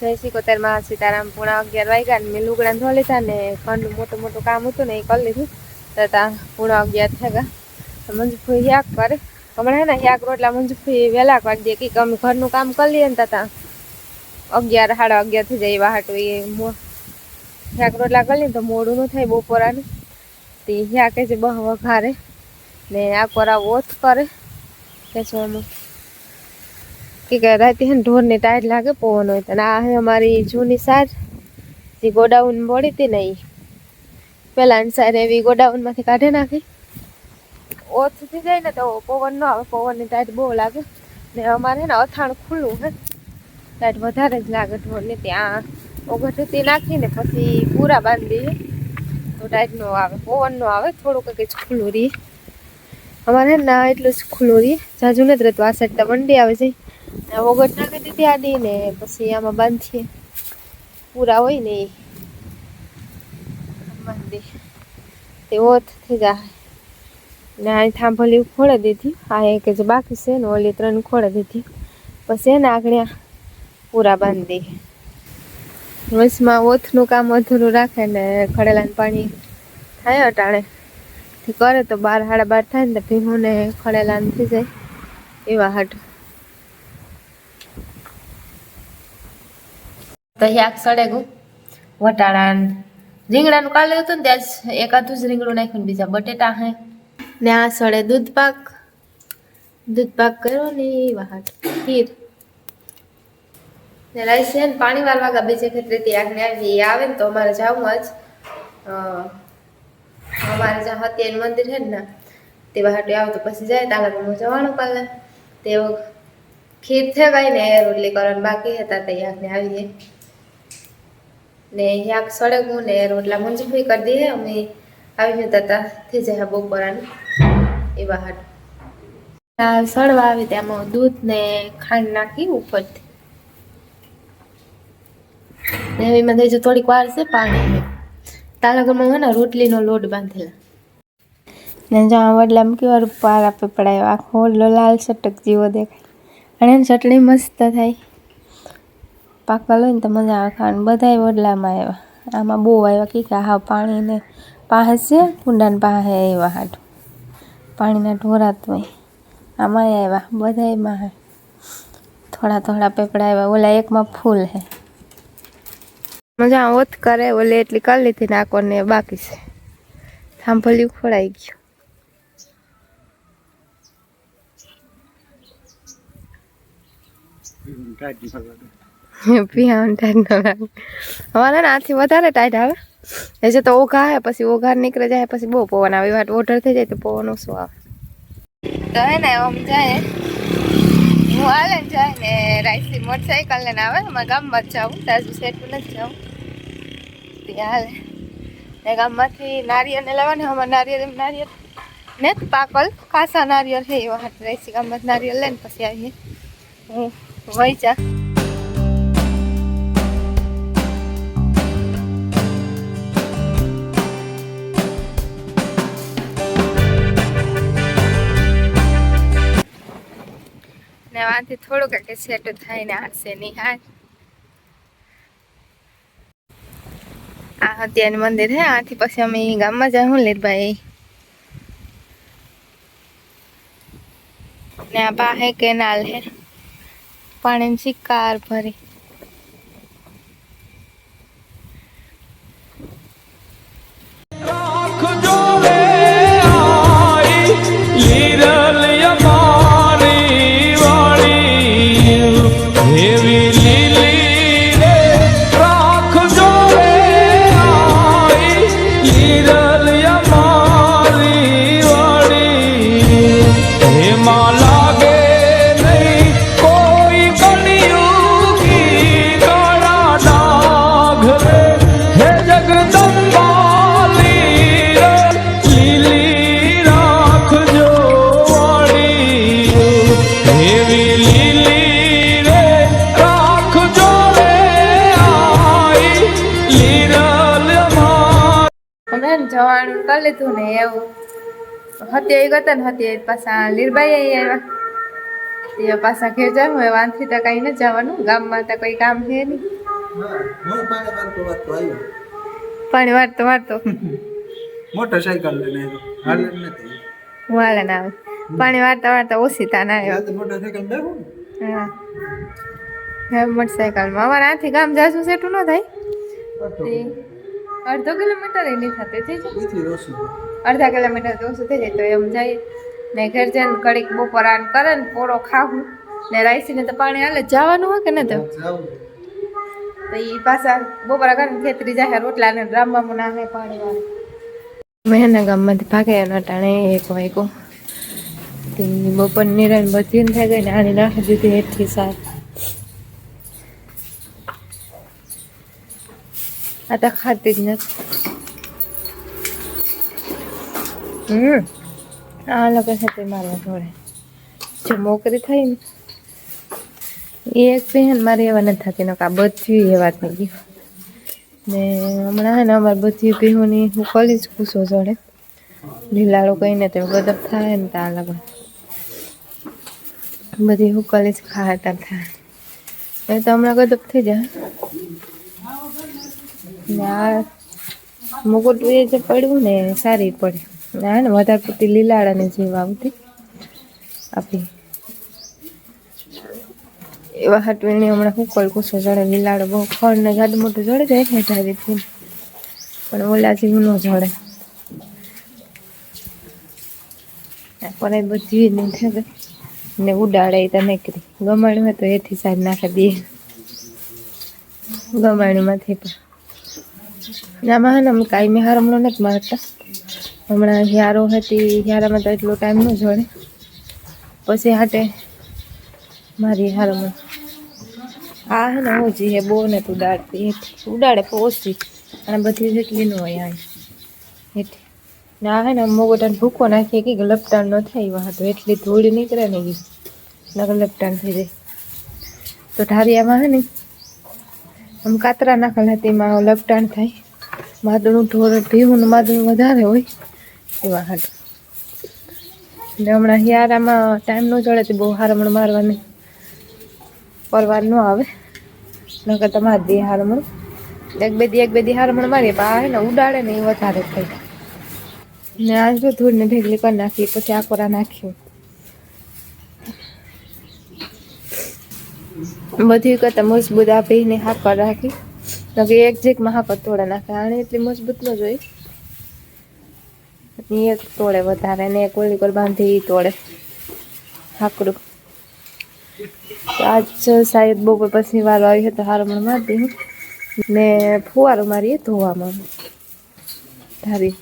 જય સિકોતેરમાં સીતારામ પૂણા અગિયાર વાગ્યા ને મેં લુગડા ધોઈ લીધા ને ઘરનું મોટું મોટું કામ હતું ને એ કરી લીધું. તો ત્યાં પૂણા અગિયાર તો. મંજુફી યાક કરે. હમણાં ને યાક રોટલા મંજુફી વહેલા કરી દે. કે અમે ઘરનું કામ કરી લઈએ ને ત્યાં અગિયાર, સાડા અગિયાર થઈ જાય એવા હાટું એ યાગ રોટલા કરી લઈએ તો મોડું ન થાય બપોરાનું. તે યાકે છે બહુ વઘારે. ને આ કોરા ઓથ કરે. કે શું એમાં? કે રાતે હે ને ટાયર લાગે પવન હોય. અને આ હે અમારી જૂની સાર, જે ગોડાઉન મોડી હતી ને એ પહેલાં સાર એવી ગોડાઉનમાંથી કાઢી નાખી. ઓછ થઈ જાય ને તો પવન ન આવે, પવનની ટાઈટ બહુ લાગે. ને અમારે ને અથાણ ખુલ્લું હે. ટાઈટ વધારે જ લાગે ઢોરને ત્યાં. ઓગઠથી નાખીને પછી પૂરા બાંધી તો ટાઈટ નો આવે, પવન નો આવે થોડુંક કંઈક જ ખુલ્લું રહીએ અમારે ને એટલું જ ખુલ્લું રહીએ જાજુ નથી રહેતું, આ સાઈડ તો મંડી આવે છે વગર નાખી દીધી આડી ને પછી આમાં બાંધીએ. પૂરા હોય ને એ. બાંધી. તે ઓથ થઈ જાય. ને આ થાંભલી ખોળી દીધી. આ એક જ બાકી છે ને, ઓલી ત્રણ ખોળી દીધી. પછી એને આગળ પૂરા બાંધી. દઈએ ઓથનું કામ અધૂરું રાખે ને ખડેલાનું પાણી થાય અટાણે. કરે તો બાર, સાડા બાર થાય ને તો ભીમું ને ખડેલાનું થઈ જાય. એવા હાટ. તો આગ સળે ગયું વટાણા રીંગણાનું કાલે હતું ને ત્યાં જ એકાદું જ રીંગણું નાખ્યું બીજા બટેટા હે. ને આ સળે દૂધ પાક. દૂધ પાક કર્યો ને એવા હાટ ખીર. ને રાઈસ છે ને પાણી વાળવા ગા બીજે ખેતરેથી આગને આવી આવે ને તો અમારે જવું જ અમારે જ્યાં હત્યાનું મંદિર છે ને તે બહાર આવે તો પછી જાય તાલામાં જવાનું કાલે. તેઓ ખીર થઈ ગઈ ને રોટલી કરવાનું બાકી હતા તે યાકને આવીએ. ને યાક સળગવું ને રોટલા મંજૂરી કરી દઈએ. અમે આવીને તતા થઈ જાય બપોરાનું. એવા હાટ સળવા આવે તેમાં દૂધ ને ખાંડ નાખી ઉપરથી. ને એમાં થઈ થોડીક વાર છે પાણી. તાલાગરમાં હોય ને રોટલીનો લોટ બાંધેલા. ને જો આ વડલામાં કેવા પાર આપે પડાય આખો લાલ સટક જેવો દેખાય. અને ચટણી મસ્ત થાય. પાકલ લઈને તો મજા આવે ખાવાની બધાય વડલામાં આવ્યા આમાં બહુ આવ્યા કે હા પાણીને પાસે કુંડાને પાસે આવ્યા હાટું. પાણીના ઢોરા તો આમાં આવ્યા બધાયમાં હે થોડા થોડા પેપડા આવ્યા ઓલા એકમાં ફૂલ હે. મજા ઓત કરે, ઓલે એટલી કરી લીધી નાકોને બાકી છે. સાંભળ્યું ખોડાઈ ગયું. પીવાનું ટાઈટ ન લાગે અમારે ને વધારે ટાઈટ આવે. એટલે તો ઓઘા આવે પછી ઓઘા નીકળે જાય, પછી બહુ પવન આવે. વાત ઓઢર થઈ જાય તો પવન ઓછો આવે. તો હે ને, આમ જાય. હું હાલે જાય ને રાઈસી મોટરસાઇકલ લઈને આવે. અમારા ગામમાં જ જાઉં. તાજુ સેટું નથી જાઉં. ત્યાં હાલે. ને ગામમાંથી નારિયેળ ને લેવાને અમારે નારિયેળ નારિયેળ. ને જ પાકલ કાસા નારિયેળ છે હાથ રાઈસી ગામમાં નારિયેળ લઈને પછી આવીએ. હું વૈચા ને વાંથી થોડુંક કે સેટ થાય ને હારશે નહીં હાર આ હત્યાનું મંદિર હે, આથી પછી અમે ગામમાં જાય, હું લીરભાઈ ને આ પાસે કેનાલ હે, પાણીની શિકાર ભરી. ને જવાનું કરી લીધું ને એવું. હત્યા ગયા ને હત્યા પાછા લીરબાઈ આવ્યા. એ પાછા ઘેર જાય હવે વાંથી તો કઈ ન જવાનું. ગામમાં તો કોઈ કામ છે નહીં. પાણી વાળતો વાર તો. મોટર વાળતો વાળતો લઈને આવ્યો નથી. વાળા ના આવે. પાણી વારતા વારતા ઓછી ના આવ્યો યાદ મોટરસાયકલ બેહું હા. મોટરસાયકલમાં. અમારે આથી ગામ જાશું સેટું ન થાય. તે અડધો કિલોમીટર એ નહીં થતું થઈ જાય. અડધા કિલોમીટર તો ઓછું થઈ જાય તો એમ જાય. ને ઘર જઈને કડીક બપોર આન કરે ને પોળો ખાવું. ને રાઈસીને તો પાણી હાલે જવાનું હોય કે ન તો? પછી તો એ પાછા બપોરા કરીને ખેતરી જાય રોટલા ને ડ્રામમાં નાખે પાણી વાળે. મેં ગામમાંથી ભાગે એનો ટાણે એક વાગ્યો. બપોર નિરણ બધી થઈ ગઈ ને આની નાખી દીધી એટલી સાર આ તો ખાતી જ નથી હમ આ લોકો સાથે મારવા જોડે જો મોકરી થઈ ને એ એક બહેન મારે એવા નથી થતી નકા બધી એવા થઈ ગયું ને હમણાં ને અમારે બધી બહેનોની હું કોલેજ પૂછો જોડે લીલાડો કહીને તે ગદબ થાય ને ત્યાં લગન બધી હું કોલેજ ખાતા થાય એ તો હમણાં ગદબ થઈ જાય ને આ મુકુટ એ જે પડ્યું ને સારી પડી. આ ને વધારે પૂરતી લીલાડાની જેવ આવતી. આપી. એવા હટવીને હમણાં હું કોલ કુસો જડે લીલાડો બહુ ખડ ને જાડું મોટું જડે જાય ને ઢારીથી પણ ઓલા જેવું ન જડે. પણ એ બધી નહીં થાય ને ઉડાડે તો નીકળી ગમાણ્યું તો એથી સાઈડ નાખે દે ગમાણીમાંથી પણ. ને આમાં હે ને અમે કાંઈ હારમણો નથી મારતા. હમણાં હિયારો હતી હિયારામાં તો એટલો ટાઈમ ન જોડે પછી હાટે મારી હારમણ. આ હે ને હું જી હે બહુ નથી ઉડાડતી હેઠી. ઉડાડે ઓછી અને બધી જેટલી ન હોય આ હેઠી. ને હે ને મોગોટાને ભૂકો નાખીએ કે લપટાણ ન થાય એવા તો એટલી ધૂળ નીકળે ને નકર લપટાણ થઈ જાય. તો ઢારિયામાં હે ને આમ કાતરા નાખેલા હતી એમાં લપટાણ થાય. માદળું ઢોર ભીવું ને માદળું વધારે હોય એવા હાટ ને હમણાં હિયારામાં ટાઈમ ન ચડે તો બહુ હારમણ મારવાની પરવાર ન આવે. નકર તમારે દી હારમણ. એક બે દી, એક બે દી હારમણ મારીએ, પણ આ ને ઉડાડે ને એ વધારે થાય. ને આજ તો ધૂળને ઢેગલી કરી નાખી, પછી આકોરા નાખ્યું બધી કરતા મજબૂત આપીને હાકર રાખી. કે એક જેકમાં હાકર તોડે નાખે. આને એટલી મજબૂત ન જોઈ. અને એક તોડે વધારે ને એક ઓલી પર બાંધી તોડે હાકડું. આજ સાહેબ બપોર પછી વારો આવી હતો હારમણ મારી હું. ને ફુવારો મારીએ ધોવામાં. ધારી.